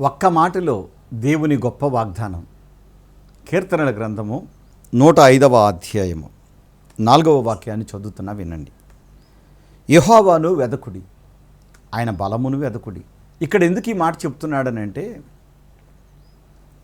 ఒక్క మాటలో దేవుని గొప్ప వాగ్దానం. కీర్తనల గ్రంథము నూట ఐదవ అధ్యాయము. నాలుగవ వాక్యాన్ని చదువుతున్నా వినండి. యహోవాను వెదకుడి. ఆయన బలమును వెదకుడి. ఇక్కడ ఎందుకు ఈ మాట చెప్తున్నాడనంటే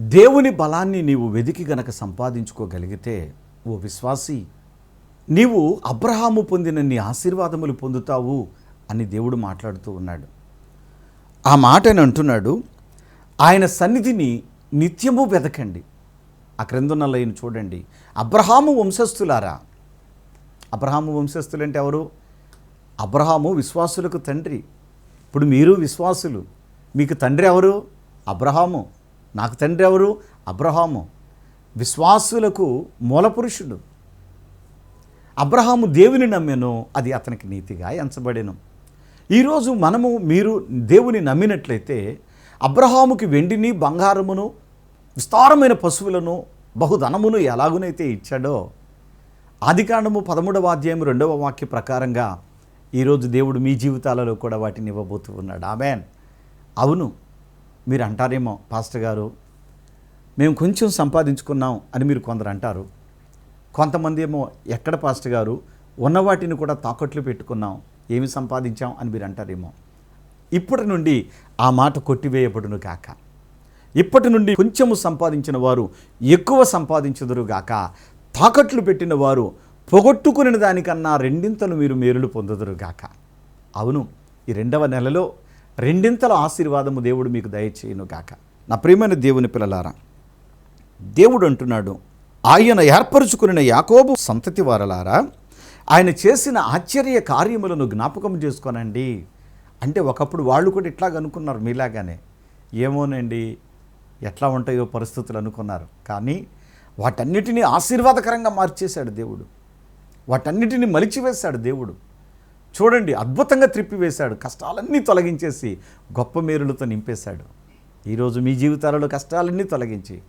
దేవుని బలాన్ని నీవు వెదికి గనక సంపాదించుకోగలిగితే ఓ విశ్వాసి నీవు అబ్రహాము పొందిన నీ ఆశీర్వాదములు పొందుతావు అని దేవుడు మాట్లాడుతూ ఉన్నాడు. ఆ మాటని అంటున్నాడు ఆయన సన్నిధిని నిత్యము వెతకండి ఆ క్రిందున్న లైన్ చూడండి. అబ్రహాము వంశస్థులారా? అబ్రహాము వంశస్థులు అంటే ఎవరు? అబ్రహాము విశ్వాసులకు తండ్రి. ఇప్పుడు మీరు విశ్వాసులు. మీకు తండ్రి ఎవరు? అబ్రహాము. నాకు తండ్రి ఎవరు? అబ్రహాము. విశ్వాసులకు మూలపురుషుడు అబ్రహాము దేవుని నమ్మెను అది అతనికి నీతిగా ఎంచబడెను. ఈరోజు మనము మీరు దేవుని నమ్మినట్లయితే అబ్రహాముకి వెండిని బంగారమును విస్తారమైన పశువులను బహుధనమును ఎలాగునైతే ఇచ్చాడో ఆదికాండము పదమూడవ అధ్యాయం రెండవ వాక్య ప్రకారంగా ఈరోజు దేవుడు మీ జీవితాలలో కూడా వాటిని ఇవ్వబోతూ ఉన్నాడు. ఆమెన్. అవును మీరు అంటారేమో పాస్టర్ గారు మేము కొంచెం సంపాదించుకున్నాం అని మీరు కొందరు అంటారు. కొంతమంది ఏమో ఎక్కడ పాస్టర్ గారు ఉన్న వాటిని కూడా తాకట్లు పెట్టుకున్నాం ఏమి సంపాదించాం అని మీరు అంటారేమో. ఇప్పటి నుండి ఆ మాట కొట్టివేయబడును గాక. ఇప్పటి నుండి కొంచెము సంపాదించిన వారు ఎక్కువ సంపాదించుదురు గాక. తాకట్లు పెట్టిన వారు పొగొట్టుకుని దానికన్నా రెండింతలు మీరు మేలులు పొందుదురు గాక. అవును ఈ రెండవ నెలలో రెండింతల ఆశీర్వాదము దేవుడు మీకు దయచేయను గాక. నా ప్రియమైన దేవుని పిల్లలారా దేవుడు అంటున్నాడు ఆయన ఏర్పరచుకున్న యాకోబు సంతతి వారలారా ఆయన చేసిన ఆశ్చర్య కార్యములను జ్ఞాపకం చేసుకోనండి. అంటే ఒకప్పుడు వాళ్ళు కూడా ఇట్లాగ అనుకున్నారు మీలాగానే. ఏమోనండి ఎట్లా ఉంటాయో పరిస్థితులు అనుకున్నారు. కానీ వాటన్నిటినీ ఆశీర్వాదకరంగా మార్చేశాడు దేవుడు. వాటన్నిటిని మలిచివేశాడు దేవుడు. చూడండి అద్భుతంగా త్రిప్పివేశాడు. కష్టాలన్నీ తొలగించేసి గొప్ప మేరులతో నింపేశాడు. ఈరోజు మీ జీవితాలలో కష్టాలన్నీ తొలగించి.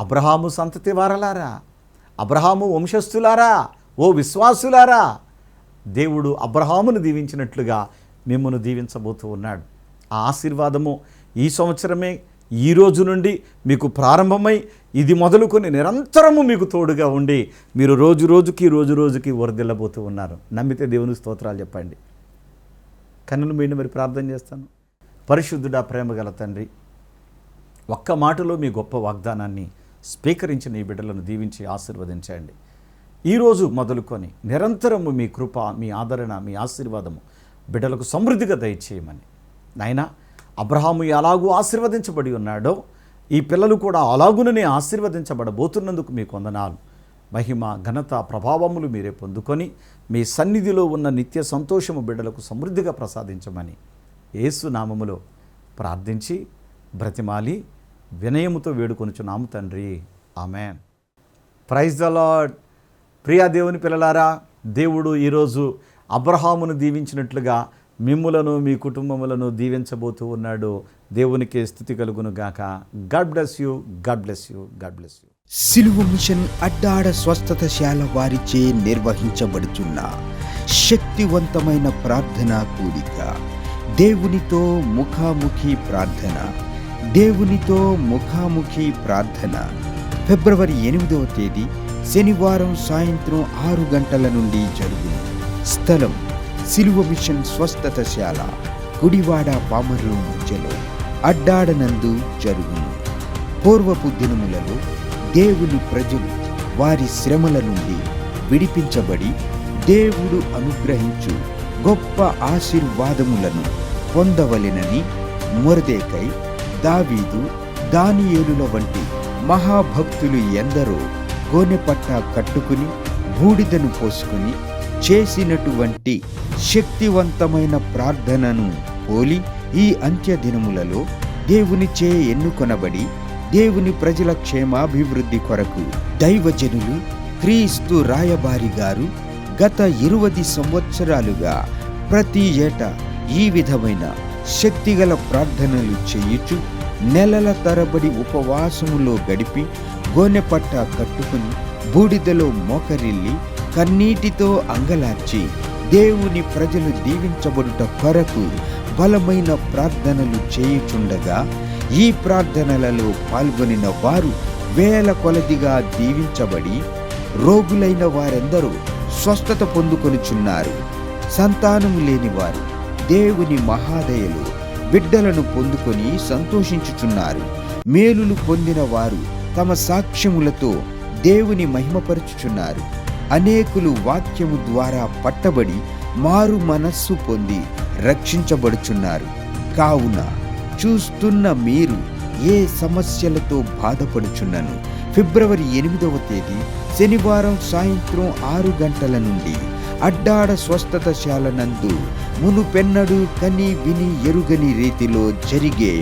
అబ్రహాము సంతతి వారలారా? అబ్రహాము వంశస్థులారా? ఓ విశ్వాసులారా? దేవుడు అబ్రహామును దీవించినట్లుగా మిమ్మల్ని దీవించబోతూ ఉన్నాడు. ఆ ఆశీర్వాదము ఈ సంవత్సరమే ఈ రోజు నుండి మీకు ప్రారంభమై ఇది మొదలుకొని నిరంతరము మీకు తోడుగా ఉండి మీరు రోజు రోజుకి రోజు రోజుకి వరదిల్లబోతూ ఉన్నారు. నమ్మితే దేవుని స్తోత్రాలు చెప్పండి. కన్నును మీండి మరి ప్రార్థన చేస్తాను. పరిశుద్ధుడా ప్రేమ గల తండ్రి ఒక్క మాటలో మీ గొప్ప వాగ్దానాన్ని స్వీకరించిన ఈ బిడ్డలను దీవించి ఆశీర్వదించండి. ఈరోజు మొదలుకొని నిరంతరము మీ కృప మీ ఆదరణ మీ ఆశీర్వాదము బిడ్డలకు సమృద్ధిగా దయచేయమని. నాయనా అబ్రహాము ఎలాగూ ఆశీర్వదించబడి ఉన్నాడో ఈ పిల్లలు కూడా అలాగుననే ఆశీర్వదించబడబోతున్నందుకు మీకు వందనాలు. మహిమ ఘనత ప్రభావములు మీరే పొందుకొని మీ సన్నిధిలో ఉన్న నిత్య సంతోషము బిడ్డలకు సమృద్ధిగా ప్రసాదించమని ఏసునామములో ప్రార్థించి బ్రతిమాలి వినయముతో వేడుకొనుచున్నాము తండ్రి. ఆమెన్. ప్రైజ్ ద లాడ్ ప్రియా దేవుని పిల్లలారా దేవుడు ఈరోజు అబ్రహామును దీవించినట్లుగా మిమ్ములను మీ కుటుంబములను దీవించబోతూ ఉన్నాడు. దేవునికి స్థుతి కలుగును గాక. God bless you God bless you God bless you సిలువ మిషన్ అడ్డాడ స్వస్థతశాల వారిచే నిర్వహించబడుచున్న శక్తివంతమైన ప్రార్థనా కూడిక. దేవునితో ముఖాముఖి ప్రార్థన. దేవునితో ముఖాముఖి ప్రార్థన. ఫిబ్రవరి ఎనిమిదవ తేదీ శనివారం సాయంత్రం ఆరు గంటల నుండి జరుగును. స్థలం సిలువ మిషన్ స్వస్థతశాల గుడివాడ పామర్రు మధ్యలో అడ్డాడనందు జరుగును. పూర్వపు దినములలో దేవుని ప్రజలు వారి శ్రమల నుండి విడిపించబడి దేవుడు అనుగ్రహించు గొప్ప ఆశీర్వాదములను పొందవలెనని మొరదేకై దావీదు దానియేలుల వంటి మహాభక్తులు ఎందరో గోనెపట్ట కట్టుకుని బూడిదను పోసుకుని చేసినటువంటి శక్తివంతమైన ప్రార్థనను పోలి ఈ అంత్య దినములలో దేవునిచే ఎన్నుకొనబడి దేవుని ప్రజల క్షేమాభివృద్ధి కొరకు దైవజనులు క్రీస్తు రాయబారి గారు గత ఇరువది సంవత్సరాలుగా ప్రతి ఏటా ఈ విధమైన శక్తిగల ప్రార్థనలు చేయుచు నెలల తరబడి ఉపవాసములో గడిపి గోనెపట్ట కట్టుకుని బూడిదలో మోకరిల్లి కన్నీటితో అంగలార్చి దేవుని ప్రజలు దీవించబడుట కొరకు బలమైన ప్రార్థనలు చేయుచుండగా ఈ ప్రార్థనలలో పాల్గొనిన వారు వేల కొలదిగా దీవించబడి రోగులైన వారెందరూ స్వస్థత పొందుకొనుచున్నారు. సంతానము లేని వారు దేవుని మహాదయలు బిడ్డలను పొందుకొని సంతోషించుచున్నారు. మేలులు పొందిన వారు తమ సాక్ష్యములతో దేవుని మహిమపరుచుచున్నారు. అనేకులు వాక్యము ద్వారా పట్టబడి మారు మనస్సు పొంది రక్షించబడుచున్నారు. కావున చూస్తున్న మీరు ఏ సమస్యలతో బాధపడుచున్నను? ఫిబ్రవరి ఎనిమిదవ తేదీ శనివారం సాయంత్రం ఆరు గంటల నుండి అడ్డాడ స్వస్థతశాల నందు మునుపెన్నడు కని విని ఎరుగని రీతిలో జరిగే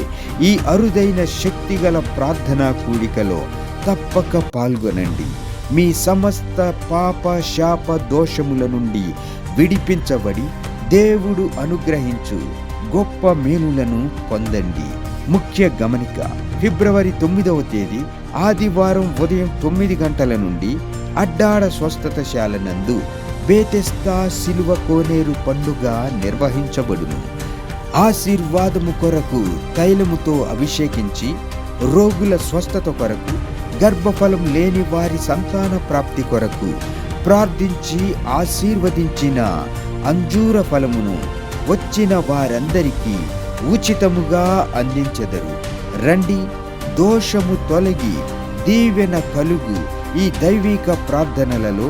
ఈ అరుదైన శక్తిగల ప్రార్థనా కూడికలో తప్పక పాల్గొనండి. మీ సమస్త పాప శాప దోషముల నుండి విడిపించబడి దేవుడు అనుగ్రహించు. గొప్ప మేలులను పొందండి. ముఖ్య గమనిక ఫిబ్రవరి తొమ్మిదవ తేదీ ఆదివారం ఉదయం తొమ్మిది గంటల నుండి అడ్డాడ స్వస్థతశాల నందు బేతెస్తా సిలువ కోనేరు పండుగ నిర్వహించబడును. ఆశీర్వాదము కొరకు తైలముతో అభిషేకించి రోగుల స్వస్థత కొరకు గర్భఫలం లేని వారి సంతాన ప్రాప్తి కొరకు ప్రార్థించి ఆశీర్వదించిన అంజూర ఫలమును వచ్చిన వారందరికీ ఉచితముగా అందించెదరు. రండి దోషము తొలగి దీవెన కలుగు ఈ దైవిక ప్రార్థనలలో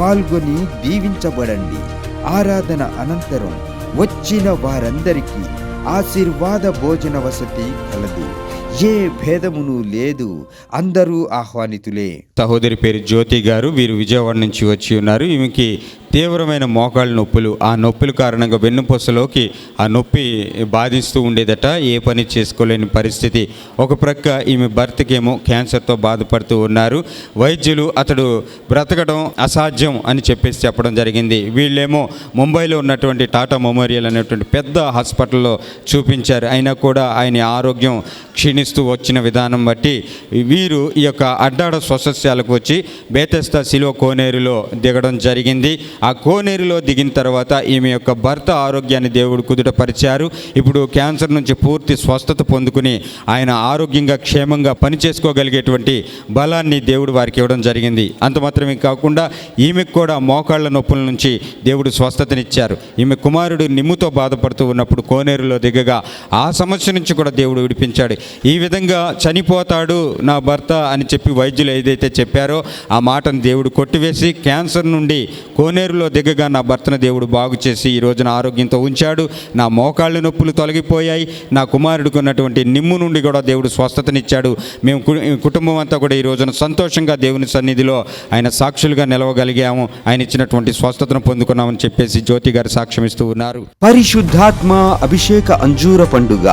పాల్గొని దీవించబడండి. ఆరాధన అనంతరం వచ్చిన వారందరికీ ఆశీర్వాద భోజన వసతి కలదు. ఏ భేదమును లేదు. అందరూ ఆహ్వానితులే. సహోదరి పేరు జ్యోతి గారు. వీరు విజయవాడ నుంచి వచ్చి ఉన్నారు. ఈమెకి తీవ్రమైన మోకాళ్ళ నొప్పులు. ఆ నొప్పుల కారణంగా వెన్నుపూసలోకి ఆ నొప్పి బాధిస్తూ ఉండేదట. ఏ పని చేసుకోలేని పరిస్థితి. ఒక ప్రక్క ఈమె భర్తకేమో క్యాన్సర్తో బాధపడుతూ ఉన్నారు. వైద్యులు అతడు బ్రతకడం అసాధ్యం అని చెప్పేసి చెప్పడం జరిగింది. వీళ్ళేమో ముంబైలో ఉన్నటువంటి టాటా మెమోరియల్ అనేటువంటి పెద్ద హాస్పిటల్లో చూపించారు. అయినా కూడా ఆయన ఆరోగ్యం క్షీణిస్తూ వచ్చిన విధానం బట్టి వీరు ఈ యొక్క అడ్డాడ స్వసస్యాలకు వచ్చి బేతస్తా శిలువ కోనేరులో దిగడం జరిగింది. ఆ కోనేరులో దిగిన తర్వాత ఈమె యొక్క భర్త ఆరోగ్యాన్ని దేవుడు కుదుటపరిచారు. ఇప్పుడు క్యాన్సర్ నుంచి పూర్తి స్వస్థత పొందుకుని ఆయన ఆరోగ్యంగా క్షేమంగా పనిచేసుకోగలిగేటువంటి బలాన్ని దేవుడు వారికి ఇవ్వడం జరిగింది. అంత మాత్రమే కాకుండా ఈమెకు కూడా మోకాళ్ళ నొప్పుల నుంచి దేవుడు స్వస్థతనిచ్చారు. ఈమె కుమారుడు నిమ్ముతో బాధపడుతూ ఉన్నప్పుడు కోనేరులో దిగగా ఆ సమస్య నుంచి కూడా దేవుడు విడిపించాడు. ఈ విధంగా చనిపోతాడు నా భర్త అని చెప్పి వైద్యులు ఏదైతే చెప్పారో ఆ మాటను దేవుడు కొట్టివేసి క్యాన్సర్ నుండి కోనేరు కోనేరులో దిగగా నా భర్తను దేవుడు బాగు చేసి ఈ రోజున ఆరోగ్యంతో ఉంచాడు. నా మోకాళ్ళ నొప్పులు తొలగిపోయాయి. నా కుమారుడికి ఉన్నటువంటి నిమ్ము నుండి కూడా దేవుడు స్వస్థతనిచ్చాడు. మేము కుటుంబం అంతా కూడా ఈ రోజున సంతోషంగా దేవుని సన్నిధిలో ఆయన సాక్షులుగా నిలవగలిగాము. ఆయన ఇచ్చినటువంటి స్వస్థతను పొందుకున్నామని చెప్పేసి జ్యోతి గారు సాక్ష్యమిస్తూ ఉన్నారు. పరిశుద్ధాత్మ అభిషేక అంజూర పండుగ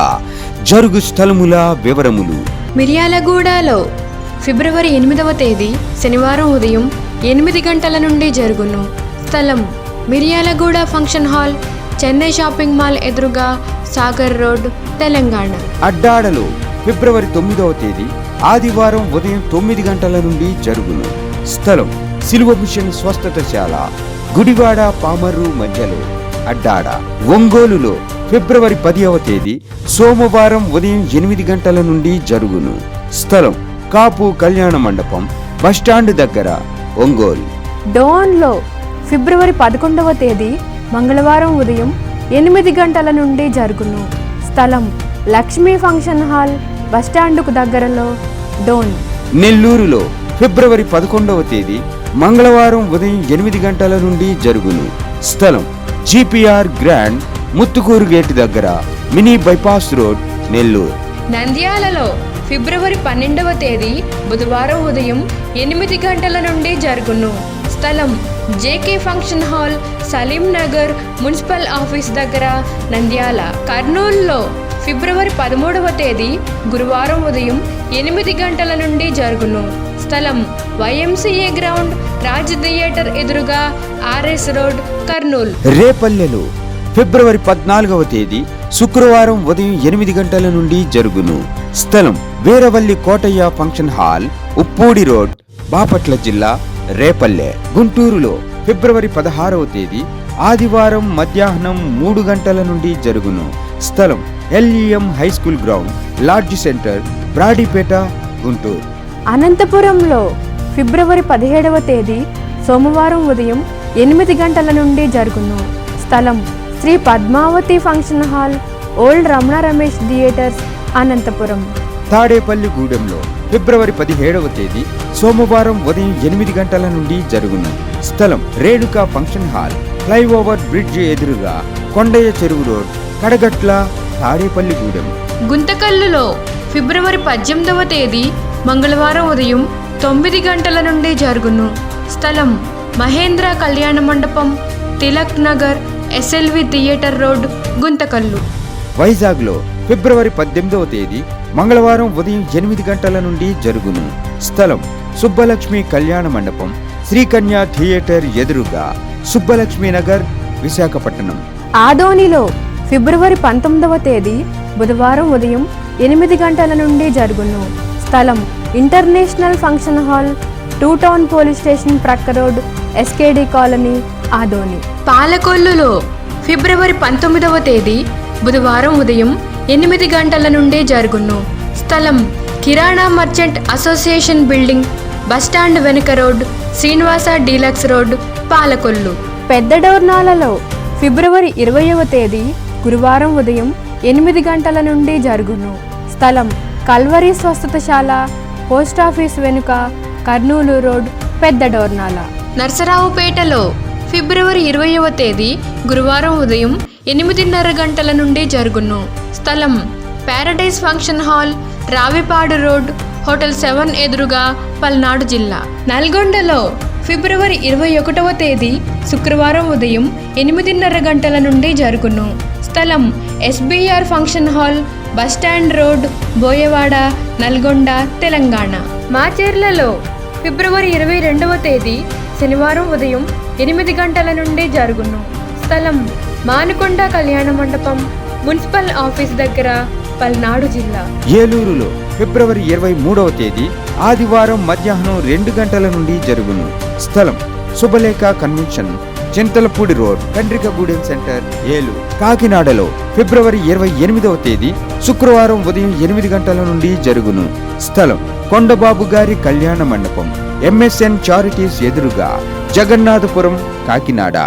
జరుగు స్థలముల వివరములు. మిర్యాలగూడలో ఫిబ్రవరి ఎనిమిదవ తేదీ శనివారం ఉదయం ఎనిమిది గంటల నుండి జరుగును. స్థలం Miryalaguda function hall Chennai shopping mall ఎదురుగా సాగర్ రోడ్ తెలంగాణ. అడ్డాడలో ఫిబ్రవరి తొమ్మిదవ తేదీ ఆదివారం ఉదయం తొమ్మిది గంటల నుండి జరుగును. స్థలం సిలువ మిషన్ స్వస్థతశాల గుడివాడ పామర్రు మధ్యలో అడ్డాడ. ఒంగోలులో ఫిబ్రవరి పదివ తేదీ సోమవారం ఉదయం ఎనిమిది గంటల నుండి జరుగును. స్థలం కాపు కళ్యాణ మండపం బస్టాండ్ దగ్గర ఒంగోలు. డోన్లో ఫిబ్రవరి పదకొండవ తేదీ మంగళవారం ఉదయం ఎనిమిది గంటల నుండి జరుగును. స్థలం లక్ష్మీ ఫంక్షన్ హాల్ బస్టాండుకు దగ్గరలో డోన్. నెల్లూరులో ఫిబ్రవరి పదకొండవ తేదీ మంగళవారం ఉదయం ఎనిమిది గంటల నుండి జరుగును. స్థలం జిపిఆర్ గ్రాండ్ ముత్తుకూరు గేట్ దగ్గర మినీ బైపాస్ రోడ్ నెల్లూరు. నంద్యాలలో ఫిబ్రవరి పన్నెండవ తేదీ బుధవారం ఉదయం ఎనిమిది గంటల నుండి జరుగును. స్థలం JK function hall Salim Nagar municipal office దగ్గర నంద్యాల. కర్నూలులో ఫిబ్రవరి పదమూడవ తేదీ గురువారం ఉదయం ఎనిమిది గంటల నుండి జరుగును. స్థలం వైఎంసీఏ గ్రౌండ్ రాజ్ థియేటర్ ఎదురుగా ఆర్ఎస్ రోడ్ కర్నూలు. రేపల్లెలో ఫిబ్రవరి పద్నాలుగవ తేదీ శుక్రవారం ఉదయం ఎనిమిది గంటల నుండి జరుగును. స్థలం Veeravalli Kotaiah function hall Uppudi road Bapatla జిల్లా రేపల్లె గుంటూరులో ఫిబ్రవరి పదహారవ తేదీ ఆదివారం మధ్యాహ్నం మూడు గంటల నుండి జరుగును. స్థలం LEM high school ground large centre Brodipet Guntur. అనంతపురంలో ఫిబ్రవరి పదిహేడవ తేదీ సోమవారం ఉదయం ఎనిమిది గంటల నుండి జరుగును. స్థలం Shri Padmavathi function hall old Ramana Ramesh theatres Anantapur. Tadepalli గూడెంలో ఫిబ్రవరి పదిహేడవ తేదీ సోమవారం ఉదయం ఎనిమిది గంటల నుండి జరుగును. స్థలం Renuka function hall flyover bridge ఎదురుగా కొండయ్య చెరువు రోడ్ కడగట్ల తాడేపల్లి గూడెం. గుంతకల్లులో ఫిబ్రవరి పద్దెనిమిదవ తేదీ మంగళవారం ఉదయం తొమ్మిది గంటల నుండి జరుగును. స్థలం మహేంద్ర కళ్యాణ మండపం Tilak Nagar SLV theatre road Guntakal. వైజాగ్లో ఫిబ్రవరి పద్దెనిమిదవ తేదీ మంగళవారం ఉదయం ఎనిమిది గంటల నుండి జరుగును. స్థలం సుబ్బలక్ష్మి కళ్యాణ మండపం శ్రీకన్య థియేటర్ ఎదురుగా సుబ్బలక్ష్మి నగర్ విశాఖపట్నం. ఆదోనిలో ఫిబ్రవరి పంతొమ్మిదవ తేదీ బుధవారం ఉదయం ఎనిమిది గంటల నుండి జరుగును. స్థలం international function hall two town police station ప్రక్క రోడ్ ఎస్కేడి కాలనీ ఆదోని. పాలకొల్లులో ఫిబ్రవరి పంతొమ్మిదవ తేదీ బుధవారం ఉదయం ఎనిమిది గంటల నుండి జరుగును. స్థలం కిరాణా merchant association building bus stand వెనుక road Srinivasa deluxe road Palakollu. పెద్ద డోర్నాలలో ఫిబ్రవరి ఇరవైవ తేదీ గురువారం ఉదయం ఎనిమిది గంటల నుండి జరుగును. స్థలం కల్వరి స్వస్థతశాల పోస్టాఫీస్ వెనుక కర్నూలు రోడ్ పెద్ద డోర్నాల. నర్సరావుపేటలో ఫిబ్రవరి ఇరవైవ తేదీ గురువారం ఉదయం ఎనిమిదిన్నర గంటల నుండి జరుగును. స్థలం paradise function hall Ravipadu road hotel seven ఎదురుగా పల్నాడు జిల్లా. నల్గొండలో ఫిబ్రవరి ఇరవై ఒకటవ తేదీ శుక్రవారం ఉదయం ఎనిమిదిన్నర గంటల నుండి జరుగును. స్థలం SBR function hall bus stand road Boyawada Nalgonda Telangana. మాచేర్లలో ఫిబ్రవరి ఇరవై రెండవ తేదీ శనివారం ఉదయం ఎనిమిది గంటల నుండి జరుగును. స్థలం మానుకొండ కళ్యాణ మండపం మున్సిపల్ ఆఫీస్ దగ్గర పల్నాడు జిల్లా. ఏలూరులో ఫిబ్రవరి ఇరవై మూడవ తేదీ ఆదివారం మధ్యాహ్నం రెండు గంటల నుండి జరుగును. స్థలం Shubhalekha convention Chintalapudi road Kandrikagudem centre Eluru. కాకినాడలో ఫిబ్రవరి ఇరవై ఎనిమిదవ తేదీ శుక్రవారం ఉదయం ఎనిమిది గంటల నుండి జరుగును. స్థలం కొండబాబు గారి కళ్యాణ మండపం ఎంఎస్ఎన్ చారిటీస్ ఎదురుగా జగన్నాథపురం కాకినాడ.